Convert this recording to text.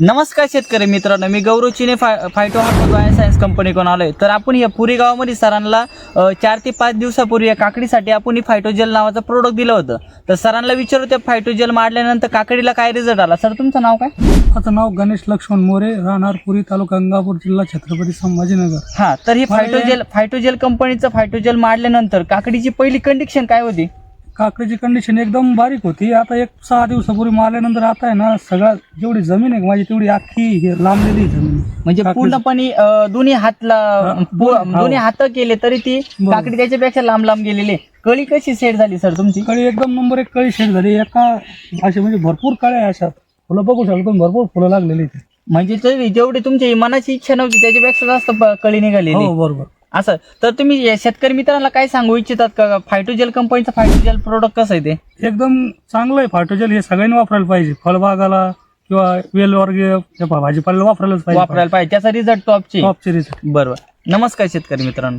नमस्कार शेतकरी मित्रांनो मी गौरव चिने फाय फायटो हार्मोन बायो सायन्स कंपनीकडून आलोय. तर आपण या पुरी गावामध्ये सरांना चार ते पाच दिवसापूर्वी या काकडीसाठी आपण ही फायटोजेल नावाचं प्रोडक्ट दिलं होतं. तर सरांना विचारू त्या फायटोजेल मारल्यानंतर काकडीला काय रिझल्ट आला? सर तुमचं नाव काय? माझं नाव गणेश लक्ष्मण मोरे राहणार पुरी तालुका गंगापूर जिल्हा छत्रपती संभाजीनगर. हा तर ही फायटोजेल फायटोजेल कंपनीचं फायटोजेल मारल्यानंतर काकडीची पहिली कंडिशन काय होती? काकडीची कंडिशन एकदम बारीक होती आता एक सहा दिवसापूर्वी मारल्यानंतर आता आहे ना सगळ्या जेवढी जमीन आहे माझी तेवढी अख्खी हे लांबलेली आहे जमीन म्हणजे पूर्णपणे अ, दोन्ही हातला हा. दोन्ही हात केले तरी ती बरोबर. काकडी त्याच्यापेक्षा लांब लांब गेलेली आहे. कळी कशी सेट झाली सर तुमची कळी एकदम नंबर एक कळी शेड झाली एका अशी म्हणजे भरपूर कळ्या आहे अशा फुलं बघू शकतो तुम्ही, भरपूर फुलं लागलेली इथे. म्हणजे तरी जेवढी तुमची मनाची इच्छा नव्हती त्याच्यापेक्षा जास्त प- कळी निघालेली हो बरोबर असं. तर तुम्ही या शेतकरी मित्रांना काय सांगू इच्छितात का? फायटोजेल कंपनीचं फायटोजेल प्रोडक्ट कसं आहे ते? एकदम चांगलं आहे फाटोजेल हे सगळ्यांनी वापरायला पाहिजे. फळबागाला किंवा वेल वर्ग या भाजीपाल्याला वापरायलाच पाहिजे. वापरायला पाहिजे. त्याचा रिझल्ट टॉपची टॉपचे रिझल्ट बरोबर. नमस्कार शेतकरी मित्रांनो.